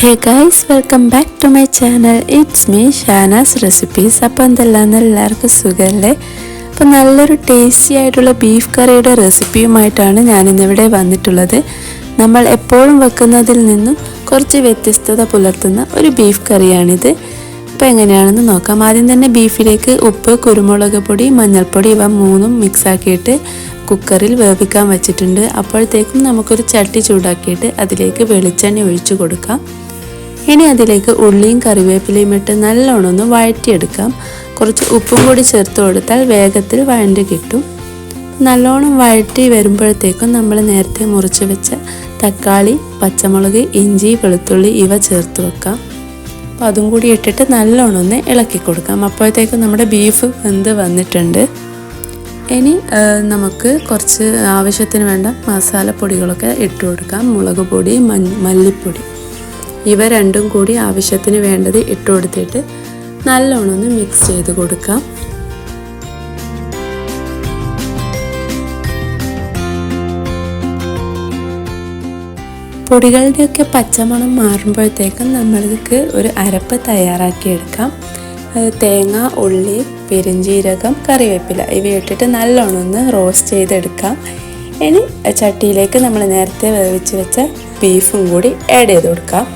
Hey guys welcome back to my channel it's me Shanas recipes അപ്പോൾ എന്തെല്ലാം എല്ലാവർക്കും സുഖമല്ലേ അപ്പോൾ നല്ലൊരു ടേസ്റ്റി ആയിട്ടുള്ള ബീഫ് കറിയുടെ റെസിപ്പിയുമായിട്ടാണ് ഞാനിന്നിവിടെ വന്നിട്ടുള്ളത്. നമ്മൾ എപ്പോഴും വെക്കുന്നതിൽ നിന്നും കുറച്ച് വ്യത്യസ്തത പുലർത്തുന്ന ഒരു ബീഫ് കറിയാണിത് അപ്പോൾ എങ്ങനെയാണെന്ന് നോക്കാം. ആദ്യം തന്നെ ബീഫിലേക്ക് ഉപ്പ് കുരുമുളക് പൊടി മഞ്ഞൾപ്പൊടി ഇവ മൂന്നും മിക്സാക്കിയിട്ട് കുക്കറിൽ വേവിക്കാൻ വെച്ചിട്ടുണ്ട്. അപ്പോഴത്തേക്കും നമുക്കൊരു ചട്ടി ചൂടാക്കിയിട്ട് അതിലേക്ക് വെളിച്ചെണ്ണ ഒഴിച്ചു കൊടുക്കാം. ഇനി അതിലേക്ക് ഉള്ളിയും കറിവേപ്പിലയും ഇട്ട് നല്ലോണം ഒന്ന് വഴറ്റിയെടുക്കാം. കുറച്ച് ഉപ്പും കൂടി ചേർത്ത് കൊടുത്താൽ വേഗത്തിൽ വഴണ്ട് കിട്ടും. നല്ലോണം വഴറ്റി വരുമ്പോഴത്തേക്കും നമ്മൾ നേരത്തെ മുറിച്ച് വെച്ച തക്കാളി പച്ചമുളക് ഇഞ്ചി വെളുത്തുള്ളി ഇവ ചേർത്ത് വെക്കാം. അപ്പോൾ അതും കൂടി ഇട്ടിട്ട് നല്ലോണം ഒന്ന് ഇളക്കി കൊടുക്കാം. അപ്പോഴത്തേക്കും നമ്മുടെ ബീഫ് വെന്ത് വന്നിട്ടുണ്ട്. ഇനി നമുക്ക് കുറച്ച് ആവശ്യത്തിന് വേണ്ട മസാലപ്പൊടികളൊക്കെ ഇട്ട് കൊടുക്കാം. മുളക് പൊടി മല്ലിപ്പൊടി. ഇവ രണ്ടും കൂടി ആവശ്യത്തിന് വേണ്ടത് ഇട്ട് കൊടുത്തിട്ട് നല്ലോണം ഒന്ന് മിക്സ് ചെയ്ത് കൊടുക്കാം. പൊടികളുടെയൊക്കെ പച്ചമണം മാറുമ്പോഴത്തേക്കും നമ്മൾക്ക് ഒരു അരപ്പ് തയ്യാറാക്കിയെടുക്കാം. തേങ്ങ ഉള്ളി പെരിഞ്ചീരകം കറിവേപ്പില ഇവ ഇട്ടിട്ട് നല്ലോണം ഒന്ന് റോസ്റ്റ് ചെയ്തെടുക്കാം. ഇനി ചട്ടിയിലേക്ക് നമ്മൾ നേരത്തെ വേവിച്ച് വെച്ച ബീഫും കൂടി ആഡ് ചെയ്ത് കൊടുക്കാം.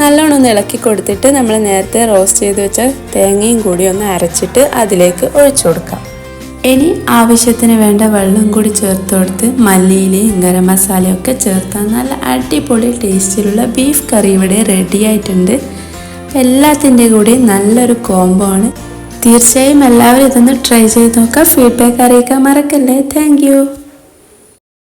നല്ലോണം ഒന്ന് ഇളക്കി കൊടുത്തിട്ട് നമ്മൾ നേരത്തെ റോസ്റ്റ് ചെയ്ത് വെച്ച തേങ്ങയും കൂടി ഒന്ന് അരച്ചിട്ട് അതിലേക്ക് ഒഴിച്ചു കൊടുക്കാം. ഇനി ആവശ്യത്തിന് വേണ്ട വെള്ളം കൂടി ചേർത്ത് കൊടുത്ത് മല്ലിയിലയും ഗരം മസാലയൊക്കെ ചേർത്താൽ നല്ല അടിപൊളി ടേസ്റ്റിലുള്ള ബീഫ് കറി ഇവിടെ റെഡി ആയിട്ടുണ്ട്. എല്ലാത്തിന്റെ കൂടെ നല്ലൊരു കോംബോ ആണ്. തീർച്ചയായും എല്ലാവരും ഇതൊന്ന് ട്രൈ ചെയ്ത് നോക്കാം. ഫീഡ്ബാക്ക് അറിയിക്കാൻ മറക്കല്ലേ. താങ്ക്